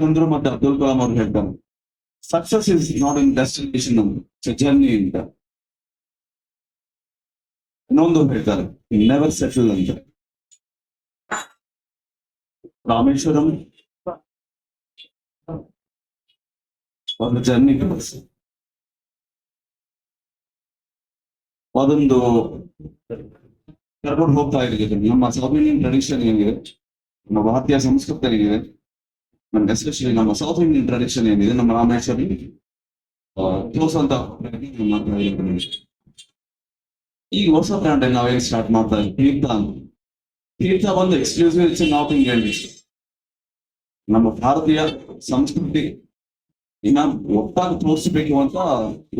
ವಿವೇಕಾನಂದರು ಮತ್ತೆ ಅಬ್ದುಲ್ ಕಲಾಂ ಅವ್ರು ಹೇಳ್ತಾರೆ success is not in destination ಅಂತ ಜರ್ನಿ ಅಂತ ಇನ್ನೊಂದು ಹೇಳ್ತಾರೆ ನೆವರ್ ಸೆಟಲ್ ಅಂತ ರಾಮೇಶ್ವರಂ ಒಂದು ಜರ್ನಿ ಅದೊಂದು ಕರ್ಕೊಂಡು ಹೋಗ್ತಾ ಇದೆ ನಮ್ಮ ಸೌತ್ ಇಂಡಿಯನ್ ಟ್ರೆಡಿಷನ್ ಏನಿದೆ ನಮ್ಮ ಭಾರತೀಯ ಸಂಸ್ಕೃತಿ ಏನಿದೆ ನಮ್ಗೆ ಎಸ್ಪೆಷಲಿ ನಮ್ಮ ಸೌತ್ ಇಂಡಿಯನ್ ಟ್ರೆಡಿಷನ್ ಏನಿದೆ, ನಮ್ಮ ರಾಮೇಶ್ವರಿ ಕ್ಲೋಸ್ ಅಂತ ನಮ್ಮ. ಈಗ ಹೊಸ ಬ್ರ್ಯಾಂಡ್ ನಾವು ಹೇಗೆ ಸ್ಟಾರ್ಟ್ ಮಾಡ್ತಾ ಇದ್ದೀವಿ ತೀರ್ಥ ಅಂತ. ತೀರ್ಥ ಒಂದು exclusive it's north Indian dish ನಮ್ಮ ಭಾರತೀಯ ಸಂಸ್ಕೃತಿ ಇನ್ನ ಒಟ್ಟಾಗಿ ತೋರಿಸಬೇಕು ಅಂತ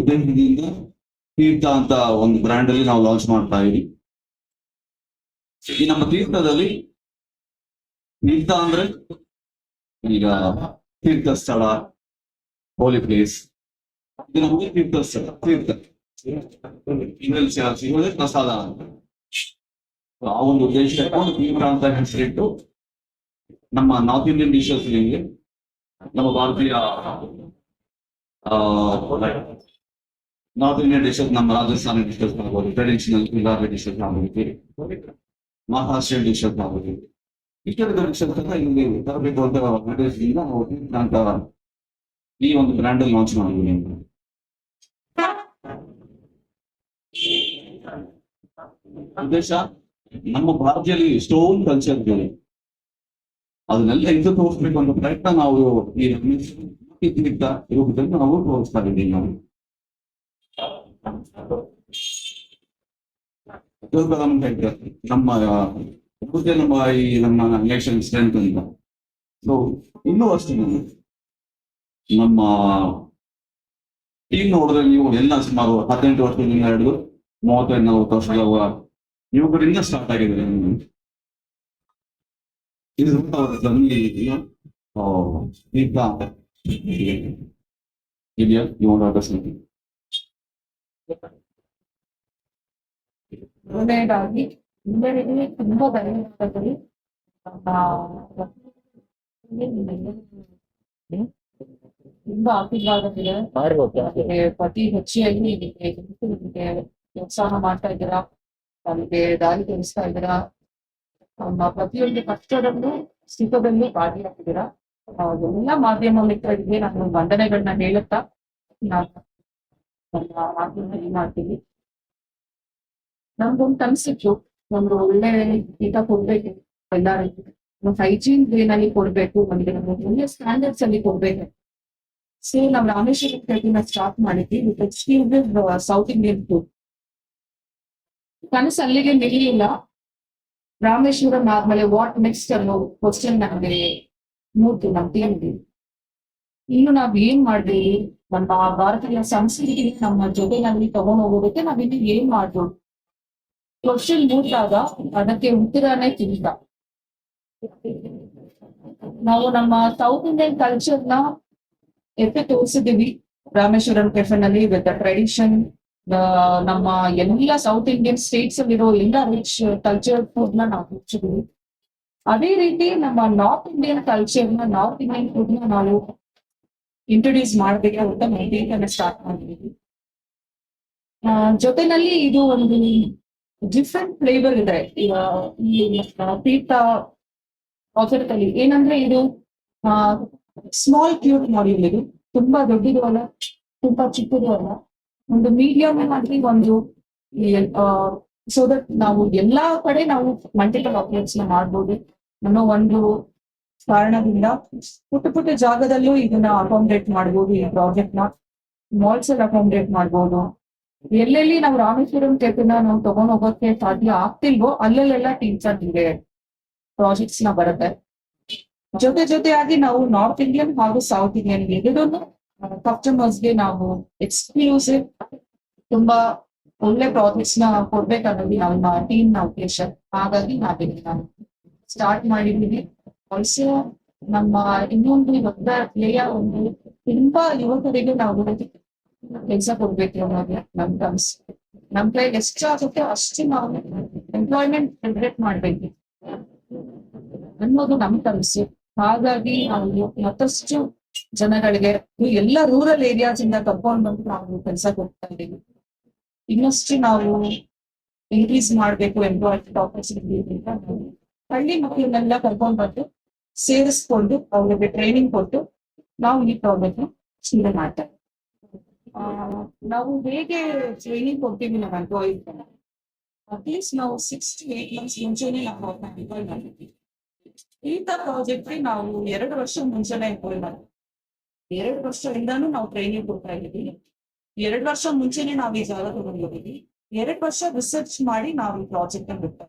ಉದ್ದೇಶದಿಂದ ತೀರ್ಥ ಅಂತ ಒಂದು ಬ್ರ್ಯಾಂಡ್ ಅಲ್ಲಿ ನಾವು ಲಾಂಚ್ ಮಾಡ್ತಾ ಇದೀವಿ. ಈ ನಮ್ಮ ತೀರ್ಥದಲ್ಲಿ ತೀರ್ಥ ಅಂದ್ರೆ ಈಗ ತೀರ್ಥಸ್ಥಳ ಹೋಲಿ ಪ್ಲೇಸ್ ಇದು ನಮಗೆ ತೀರ್ಥ. ಸ್ಥಳ ತೀರ್ಥ ಇಂಗ್ಲಿಷ್ ಸಿಗೋದೇ ಪ್ರಸಾದ ಅಂತ. ಆ ಒಂದು ಉದ್ದೇಶ ಒಂದು ತೀರ್ಥ ಅಂತ ಹೆಸರಿಟ್ಟು ನಮ್ಮ ನಾರ್ತ್ ಇಂಡಿಯನ್ ಡಿಶಸ್ ನಮ್ಮ ಭಾರತೀಯ ನಾರ್ತ್ ಇಂಡಿಯನ್ ಡಿಶಸ್ ನಮ್ಮ ರಾಜಸ್ಥಾನ ಡಿಶಸ್ ಆಗ್ಬೋದು ಟ್ರೆಡಿಷನಲ್ ಗುಜರಾತಿ ಡಿಶಸ್ ಆಗ್ಬೋದು ಮಹಾರಾಷ್ಟ್ರ ಡಿಶಸ್ ಆಗ್ಬೋದು ಡಿಶಸ್ ಅಂತ ಇಲ್ಲಿ ತರಬೇಕು ಅಂತ ಉದ್ದೇಶದಿಂದ ನಾವು ಅಂತ ಈ ಒಂದು ಬ್ರ್ಯಾಂಡ್ ಲಾಂಚ್ ಮಾಡಿದ್ದೀನಿ ಉದ್ದೇಶ ನಮ್ಮ ಭಾರತೀಯಲ್ಲಿ ಎಷ್ಟೊಂದು ಕಲ್ಚರ್ ಇದೆ ಅದನ್ನೆಲ್ಲ ಇದು ತೋರಿಸ್ಬೇಕು ಅನ್ನೋ ಪ್ರಯತ್ನ ನಾವು ಈ ರೂಪದಲ್ಲಿ ನಾವು ತೋರಿಸ್ತಾ ಇದ್ದೀವಿ ನಾವು ನಮ್ಮ ಮತ್ತೆ ನಮ್ಮ ಈ ನಮ್ಮ ನೇಷನ್ ಸ್ಟ್ರೆಂತ್ ಅಂತ. ಸೊ ಇನ್ನೂ ಅಷ್ಟೇ ನಮ್ಮ ಟೀಮ್ ನೋಡಿದ್ರೆ ನೀವು ಎಲ್ಲ ಸುಮಾರು ಹದಿನೆಂಟು ವರ್ಷದಿಂದ ಹಿಡಿದು ಮೂವತ್ತೈದು, ನಲವತ್ತು ವರ್ಷದ ಯುವಕರಿಂದ ಸ್ಟಾರ್ಟ್ ಆಗಿದೆ ಇದು ಎಲ್ಲರಿಗೆ ತುಂಬಾ ಧನ್ಯವಾದಗಳು ತುಂಬಾ ಆಶೀರ್ವಾದವಿದೆ ಪ್ರತಿ ಹೆಚ್ಚಾಗಿ ನಿಮಗೆ ಪ್ರೋತ್ಸಾಹ ಮಾಡ್ತಾ ಇದ್ದೀರಾ? ನಮಗೆ ದಾರಿ ತೋರಿಸ್ತಾ ಇದ್ದೀರಾ? ನಮ್ಮ ಪ್ರತಿಯೊಂದು ಕಷ್ಟದಲ್ಲೂ ಸುಖದಲ್ಲೂ ಭಾಗಿಯಾಗಿದ್ದೀರಾ ಎಲ್ಲ ಮಾಧ್ಯಮ ಮಿತ್ರರಿಗೆ ನಾನು ವಂದನೆಗಳನ್ನ ಹೇಳುತ್ತಾ ನಾನು ಮಾಡ್ತೀನಿ. ನಮ್ದೊಂದು ಕನ್ಸಿತ್ತು ಒಂದು ಒಳ್ಳೆ ಊಟ ಕೊಡ್ಬೇಕು ಎಲ್ಲರಿಗೂ. ಒಂದು ಹೈಜೀನ್ ವೇನಲ್ಲಿ ಕೊಡ್ಬೇಕು ನಮಗೆ ನಮ್ಮ ಒಳ್ಳೆ ಸ್ಟ್ಯಾಂಡರ್ಡ್ಸ್ ಅಲ್ಲಿ ಕೊಡ್ಬೇಕು. ಸೊ ನಾವು ರಾಮೇಶ್ವರ ಕಡೆಯಿಂದ ಸ್ಟಾರ್ಟ್ ಮಾಡಿದ್ವಿ. ವಿತ್ ಸೌತ್ ಇಂಡಿಯನ್ ಫುಡ್ ಕನಸು ಅಲ್ಲಿಗೆ ನಿಲ್ಲಿಲ್ಲ ರಾಮೇಶ್ವರಂ ಆದ್ಮೇಲೆ ವಾಟ್ ನೆಕ್ಸ್ಟ್ ಅನ್ನೋ ಕ್ವಶನ್ ನಮಗೆ ನೋಡ್ತೀವಿ ನಮ್ಮ ಟೀಮ್ಗೆ ಇನ್ನು ನಾವ್ ಏನ್ ಮಾಡ್ತೀವಿ ನಮ್ಮ ಭಾರತೀಯ ಸಂಸ್ಕೃತಿ ನಮ್ಮ ಜೊತೆನಲ್ಲಿ ತಗೊಂಡು ಹೋಗೋದಕ್ಕೆ ನಾವಿಲ್ಲಿ ಏನ್ ಮಾಡ್ಬೋದು ಕ್ವಶನ್ ಮೂಡಿದಾಗ ಅದಕ್ಕೆ ಉತ್ತರನೇ ತಿಳಿದ ನಾವು ನಮ್ಮ ಸೌತ್ ಇಂಡಿಯನ್ ಕಲ್ಚರ್ನ ಎತ್ತಿ ತೋರಿಸಿದೀವಿ ರಾಮೇಶ್ವರಂ ಕೆಫೆನಲ್ಲಿ ವಿತ್ ಟ್ರೆಡಿಷನ್ ನಮ್ಮ ಎಲ್ಲ ಸೌತ್ ಇಂಡಿಯನ್ ಸ್ಟೇಟ್ಸ್ ಅಲ್ಲಿರೋ ಎಲ್ಲ ರಿಚ್ ಕಲ್ಚರ್ ಫುಡ್ನ ನಾವು ಮುಚ್ಚಿದೀವಿ ಅದೇ ರೀತಿ ನಮ್ಮ ನಾರ್ತ್ ಇಂಡಿಯನ್ ಕಲ್ಚರ್ನ ನಾರ್ತ್ ಇಂಡಿಯನ್ ಫುಡ್ನ ನಾವು ಇಂಟ್ರೊಡ್ಯೂಸ್ ಮಾಡಬೇಕು ಅಂತ ಮೈಂಟೈನ್ ಸ್ಟಾರ್ಟ್ ಮಾಡಿದೀವಿ ಜೊತೆನಲ್ಲಿ ಇದು ಒಂದು ಡಿಫ್ರೆಂಟ್ ಫ್ಲೇವರ್ ಇದೆ. ಈ ತೀರ್ಥ ಆಫರ್ ಅಲ್ಲಿ ಏನಂದ್ರೆ ಇದು ಸ್ಮಾಲ್ ಕ್ಯೂಟ್ ಮಾಡ್ಯೂಲ್ ಇದು. ತುಂಬಾ ದೊಡ್ಡದು ಅಲ್ಲ, ತುಂಬಾ ಚಿಕ್ಕದು ಅಲ್ಲ. ಒಂದು ಮೀಡಿಯಂ ಆಗಿ ಒಂದು ಸೊ ದಟ್ ನಾವು ಎಲ್ಲಾ ಕಡೆ ನಾವು ಮಲ್ಟಿಪಲ್ ಆಪ್ಷನ್ಸ್ನ ಮಾಡ್ಬೋದು. ಅನ್ನೋ ಒಂದು ಕಾರಣದಿಂದ ಪುಟ್ಟ ಪುಟ್ಟ ಜಾಗದಲ್ಲೂ ಇದನ್ನ ಅಕಾಮಡೇಟ್ ಮಾಡ್ಬೋದು, ಈ ಪ್ರಾಜೆಕ್ಟ್ನ. ಮಾಲ್ಸ್ ಅಲ್ಲಿ ಅಕಾಮಡೇಟ್ ಮಾಡ್ಬೋದು. ಎಲ್ಲೆಲ್ಲಿ ನಾವು ರಾಮೇಶ್ವರಂ ಕೆಫೆನ ನಾವು ತಗೊಂಡ್ ಹೋಗೋಕೆ ಸಾಧ್ಯ ಆಗ್ತಿಲ್ವೋ ಅಲ್ಲಲ್ಲೆಲ್ಲ ಟೀಚರ್ ನಿಮಗೆ ಪ್ರಾಜೆಕ್ಟ್ಸ್ನ ಬರುತ್ತೆ. ಜೊತೆ ಜೊತೆಯಾಗಿ ನಾವು ನಾರ್ತ್ ಇಂಡಿಯನ್ ಹಾಗೂ ಸೌತ್ ಇಂಡಿಯನ್ ಎರಡನ್ನು ಕಸ್ಟಮರ್ಸ್ಗೆ ನಾವು ಎಕ್ಸ್ಕ್ಲೂಸಿವ್ ತುಂಬಾ ಒಳ್ಳೆ ಪ್ರಾಜೆಕ್ಟ್ಸ್ನ ಕೊಡ್ಬೇಕನ್ನೋದು ನಮ್ಮ ಟೀಮ್ನ ಉದ್ದೇಶ. ಹಾಗಾಗಿ ನಾವಿಲ್ಲಿ ಸ್ಟಾರ್ಟ್ ಮಾಡಿದೀವಿ ಆಲ್ಸೋ ನಮ್ಮ ಇನ್ನೊಂದು ದೊಡ್ಡ ಧ್ಯೇಯ ಒಂದು ತುಂಬಾ ಯುವಕರಿಗೆ ನಾವು ಕೆಲಸ ಕೊಡ್ಬೇಕು ಅನ್ನೋದು ನಮ್ ತಮ್ಸ್ ನಮ್ ಕೈಲಿ ಎಷ್ಟಾಗುತ್ತೆ ಅಷ್ಟು ನಾವು ಎಂಪ್ಲಾಯ್ಮೆಂಟ್ ಜನರೇಟ್ ಮಾಡ್ಬೇಕು ಅನ್ನೋದು ನಮ್ ಕನಸು ಹಾಗಾಗಿ ನಾವು ಮತ್ತಷ್ಟು ಜನಗಳಿಗೆ ಎಲ್ಲ ರೂರಲ್ ಏರಿಯಾಸ್ ಇಂದ ಕರ್ಕೊಂಡ್ ಬಂದು ನಾವು ಕೆಲಸ ಕೊಡ್ತಾ ಇದ್ದೀವಿ. ಇನ್ನಷ್ಟು ನಾವು ಇನ್ಕ್ರೀಸ್ ಮಾಡ್ಬೇಕು ಎಂಪ್ಲಾಯ್ಮೆಂಟ್ ಆಪರ್ಚುನಿಟಿ ಹಳ್ಳಿ ಮಕ್ಕಳನ್ನೆಲ್ಲ ಕರ್ಕೊಂಡ್ ಬಂದು ಸೇರಿಸ್ಕೊಂಡು ಅವ್ರಿಗೆ ಟ್ರೈನಿಂಗ್ ಕೊಟ್ಟು ನಾವು ಈ ಪ್ರಾಬ್ಲಮ್ ಶುರು ಮಾಡ್ತಾ ಇದ್ದೀವಿ. ಆ, ನಾವು ಹೇಗೆ ಟ್ರೈನಿಂಗ್ ಕೊಡ್ತೀವಿ ನಮ್ಮ ಎಂಪ್ಲಾಯೀಸ್ ಅಟ್ಲೀಸ್ಟ್ ನಾವು ಸಿಕ್ಸ್ ಟು ಏಟ್ ಮಂತ್ಸ್ ಮುಂಚೆನೆ ನಾವು ಅವ್ರನ್ನ ಎಂಪ್ಲಾಯ್ ಮಾಡಿದ್ವಿ. ಇಂಥ ಪ್ರಾಜೆಕ್ಟ್ ನಾವು ಎರಡು ವರ್ಷ ಮುಂಚೆನೆ ಎಂಪ್ಲಾಯ್ ಮಾಡಿದ್ವಿ. ಎರಡು ವರ್ಷದಿಂದಾನು ನಾವು ಟ್ರೈನಿಂಗ್ ಕೊಡ್ತಾ ಇದ್ದೀವಿ. ಎರಡು ವರ್ಷ ಮುಂಚೆನೆ ನಾವು ಈ ಜಾಗ ತಗೊಂಡಿದ್ದೀವಿ. ಎರಡು ವರ್ಷ ರಿಸರ್ಚ್ ಮಾಡಿ ನಾವು ಈ ಪ್ರಾಜೆಕ್ಟ್ ಅನ್ನು ಬಿಡ್ತಾ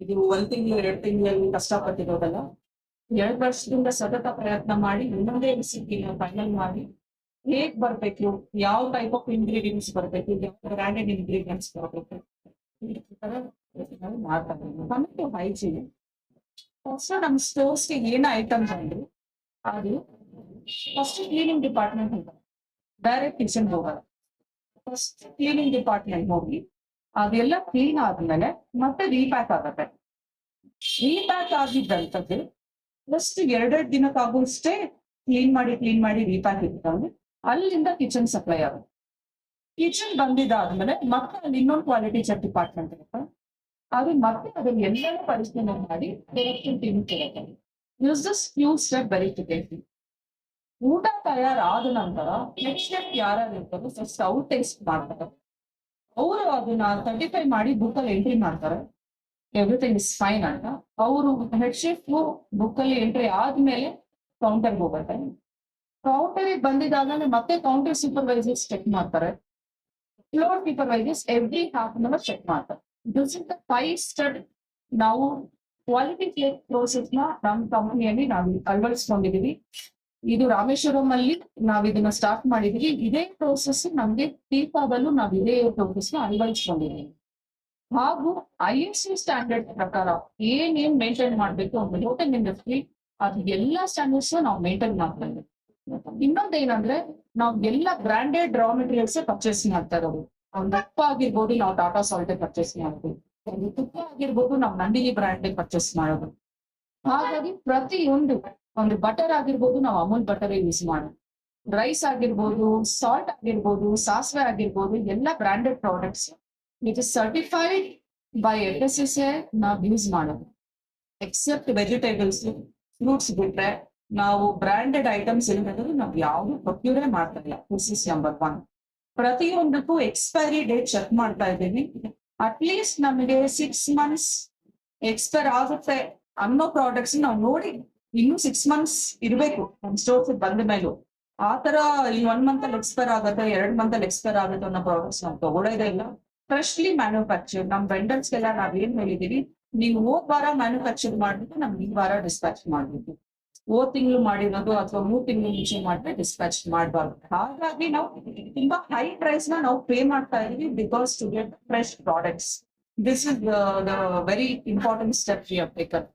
ಇದು ಒಂದ್ ತಿಂಗಳು, ಎರಡು ತಿಂಗಳಲ್ಲಿ ಕಷ್ಟಪಟ್ಟಿರೋದಲ್ಲ. ಎರಡು ವರ್ಷದಿಂದ ಸತತ ಪ್ರಯತ್ನ ಮಾಡಿ ಇನ್ನೊಂದೇ ರೆಸಿಪಿನ ಫೈನಲ್ ಮಾಡಿ ಹೇಗ್ ಬರ್ಬೇಕು ಯಾವ ಟೈಪ್ ಆಫ್ ಇಂಗ್ರೀಡಿಯೆಂಟ್ಸ್ ಬರ್ಬೇಕು? ಯಾವ ಬ್ರಾಂಡೆಡ್ ಇಂಗ್ರೀಡಿಯೆಂಟ್ಸ್ ಬರ್ಬೇಕು? ಈ ತರ ಇದ್ದೀವಿ ಕಮಿಂಗ್ ಟು ಹೈಜೀನ್ ಫಸ್ಟ್ ನಮ್ಮ ಸ್ಟೋರ್ಸ್ಗೆ ಏನ್ ಐಟಮ್ಸ್ ಅಂದ್ರೆ ಅದು first cleaning department direct kitchen ಹೋಗಲ್ಲ ಫಸ್ಟ್ ಕ್ಲೀನಿಂಗ್ ಡಿಪಾರ್ಟ್ಮೆಂಟ್ ಹೋಗಿ ಅದೆಲ್ಲ ಕ್ಲೀನ್ ಆದ್ಮೇಲೆ ಮತ್ತೆ ರೀಪ್ಯಾಕ್ ಆಗತ್ತೆ. ರೀಪ್ಯಾಕ್ ಆಗಿದ್ದಂಥದ್ದು ಫಸ್ಟ್ ಎರಡೆರಡು ದಿನಕ್ಕಾಗುವಷ್ಟೇ ಕ್ಲೀನ್ ಮಾಡಿ ಕ್ಲೀನ್ ಮಾಡಿ ರೀಪ್ಯಾಕ್ ಇಟ್ಕೊಂಡು ಅಲ್ಲಿಂದ ಕಿಚನ್ ಸಪ್ಲೈ ಆಗುತ್ತೆ. ಕಿಚನ್ ಬಂದಿದ್ದಾದ್ಮೇಲೆ ಮತ್ತೆ ಅಲ್ಲಿ ಇನ್ನೊಂದು ಕ್ವಾಲಿಟಿ ಚೆಕ್ ಡಿಪಾರ್ಟ್ಮೆಂಟ್ ಇರುತ್ತೆ. ಅದು ಮತ್ತೆ ಅದನ್ನ ಎಲ್ಲರೂ ಪರಿಶೀಲನೆ ಮಾಡಿ ಪ್ರೊಡಕ್ಷನ್ ಟೀಮ್ ಕೇಳ್ತಾರೆ. Use this few step verification ಊಟ ತಯಾರಾದ ನಂತರ ನೆಕ್ಸ್ಟ್ ಸ್ಟೆಪ್ ಯಾರ್ಯಾರು ಇರ್ತಾರೋ ಫಸ್ಟ್ ಅವ್ರು ಟೇಸ್ಟ್ ಮಾಡ್ತಾರೆ. ಅವರು ಅದನ್ನ ಸರ್ಟಿಫೈ ಮಾಡಿ ಬುಕ್ ಅಲ್ಲಿ ಎಂಟ್ರಿ ಮಾಡ್ತಾರೆ. ಎವ್ರಿಥಿಂಗ್ ಇಸ್ ಫೈನ್ ಅಂತ. ಅವರು ಹೆಡ್ ಶೇಫ್ ಬುಕ್ ಅಲ್ಲಿ ಎಂಟ್ರಿ ಆದ್ಮೇಲೆ ಕೌಂಟರ್ಗೆ ಹೋಗುತ್ತೆ. ಕೌಂಟರ್ ಬಂದಿದ್ದಾಗಲೇ ಮತ್ತೆ ಕೌಂಟರ್ ಸೂಪರ್ವೈಸರ್ಸ್ ಚೆಕ್ ಮಾಡ್ತಾರೆ. Floor supervisors every half an hour check ಮಾಡ್ತಾರೆ. This is the five step ನಾವು ಕ್ವಾಲಿಟಿ ಚೆಕ್ ಪ್ರೋಸೆಸ್ನ ನಮ್ಮ ಕಂಪನಿಯಲ್ಲಿ ನಾವು ಅಳವಡಿಸ್ಕೊಂಡಿದೀವಿ ಇದು ರಾಮೇಶ್ವರಂ ಅಲ್ಲಿ ನಾವ್ ಇದನ್ನ ಸ್ಟಾರ್ಟ್ ಮಾಡಿದೀವಿ ಇದೇ ಪ್ರೋಸೆಸ್ ನಮ್ಗೆ ತೀರ್ಥದಲ್ಲೂ ನಾವು ಇದೇ ಪ್ರೋಸೆಸ್ನ ಅಳವಡಿಸ್ಕೊಂಡಿದೀವಿ ಹಾಗೂ ಐ ಎಸ್ ಸಿ ಸ್ಟ್ಯಾಂಡರ್ಡ್ ಪ್ರಕಾರ ಏನೇನ್ ಮೇಂಟೈನ್ ಮಾಡ್ಬೇಕು ಒಂದು ಹೋಟೆಲ್ ಇಂಡಸ್ಟ್ರಿ ಅದು ಎಲ್ಲಾ ಸ್ಟ್ಯಾಂಡರ್ಡ್ಸ್ ನಾವು ಮೇಂಟೈನ್ ಮಾಡ್ತಾ ಇದ್ದೀವಿ. ಇನ್ನೊಂದೇನಂದ್ರೆ ನಾವು ಎಲ್ಲ ಬ್ರಾಂಡೆಡ್ ರಾ ಮೆಟೀರಿಯಲ್ಸ್ ಪರ್ಚೇಸ್ ಮಾಡ್ತಾ ಇರೋದು ಒಂದು ಉಪ್ಪು ಆಗಿರ್ಬೋದು ನಾವು ಟಾಟಾ ಸಾಲ್ಟ್ ಪರ್ಚೇಸ್ ಮಾಡ್ತೀವಿ ಒಂದು ತುಪ್ಪ ಆಗಿರ್ಬೋದು ನಾವು ನಂದಿನಿ ಬ್ರ್ಯಾಂಡ್ ಪರ್ಚೇಸ್ ಮಾಡೋದು ಹಾಗಾಗಿ ಪ್ರತಿಯೊಂದು ಒಂದು ಬಟರ್ ಆಗಿರ್ಬೋದು ನಾವು ಅಮೂಲ್ ಬಟರ್ ಯೂಸ್ ಮಾಡೋದು ರೈಸ್ ಆಗಿರ್ಬೋದು ಸಾಲ್ಟ್ ಆಗಿರ್ಬೋದು ಸಾಸಿವೆ ಆಗಿರ್ಬೋದು ಎಲ್ಲ branded products it is certified by F S S A ನಾವು ಯೂಸ್ ಮಾಡೋದು ಎಕ್ಸೆಪ್ಟ್ ವೆಜಿಟೇಬಲ್ಸ್ ಫ್ರೂಟ್ಸ್ ಬಿಟ್ರೆ ನಾವು ಬ್ರಾಂಡೆಡ್ ಐಟಮ್ಸ್ ಏನಿರೋದು ನಾವು ಯಾವುದು ಪ್ರೊಕ್ಯೂರೇ ಮಾಡ್ತಾ ಇಲ್ಲ ದಿಸ್ ಸಿ ನಂಬರ್ ಒನ್ ಪ್ರತಿಯೊಂದಕ್ಕೂ ಎಕ್ಸ್ಪೈರಿ ಡೇಟ್ ಚೆಕ್ ಮಾಡ್ತಾ ಇದ್ದೀವಿ ಅಟ್ಲೀಸ್ಟ್ ನಮಗೆ ಸಿಕ್ಸ್ ಮಂತ್ಸ್ ಎಕ್ಸ್ಪೈರ್ ಆಗುತ್ತೆ ಅನ್ನೋ ಪ್ರಾಡಕ್ಟ್ಸ್ ನಾವು ನೋಡಿ ಇನ್ನೂ ಸಿಕ್ಸ್ ಮಂತ್ಸ್ ಇರಬೇಕು. ನಮ್ಮ ಸ್ಟೋರ್ಸ್ ಬಂದ ಮೇಲೂ. ಆ ತರ ಈ ಒನ್ ಮಂತ್ ಅಲ್ಲಿ ಎಕ್ಸ್ಪೈರ್ ಆಗುತ್ತೆ, ಎರಡ್ ಮಂತ್ ಅಲ್ಲಿ ಎಕ್ಸ್ಪೈರ್ ಆಗುತ್ತೆ ಅನ್ನೋ ಪ್ರಾಡಕ್ಟ್ಸ್ ನಾವು ತಗೊಳ್ಳೋದೇ ಇಲ್ಲ. ಫ್ರೆಶ್ಲಿ ಮ್ಯಾನುಫ್ಯಾಕ್ಚರ್ ನಮ್ ವೆಂಡರ್ಸ್ಗೆಲ್ಲ ನಾವ್ ಏನ್ ಹೇಳಿದೀವಿ ನೀವು ಹೋದ್ ವಾರ ಮ್ಯಾನುಫ್ಯಾಕ್ಚರ್ ಮಾಡ್ಬಿಟ್ಟು ನಮ್ಗೆ ಈ ವಾರ ಡಿಸ್ಪ್ಯಾಚ್ ಮಾಡ್ಬೇಕು ಹೋದ್ ತಿಂಗಳು ಮಾಡಿರೋದು ಅಥವಾ ಮೂರ್ ತಿಂಗಳು ಮುಂಚೆ ಮಾಡಿದ್ರೆ ಡಿಸ್ಪ್ಯಾಚ್ ಮಾಡಬಾರ್ದು. ಹಾಗಾಗಿ ನಾವು ತುಂಬಾ ಹೈ ಪ್ರೈಸ್ನ ನಾವು ಪೇ ಮಾಡ್ತಾ ಇದೀವಿ because to get fresh products this is the very important step we have taken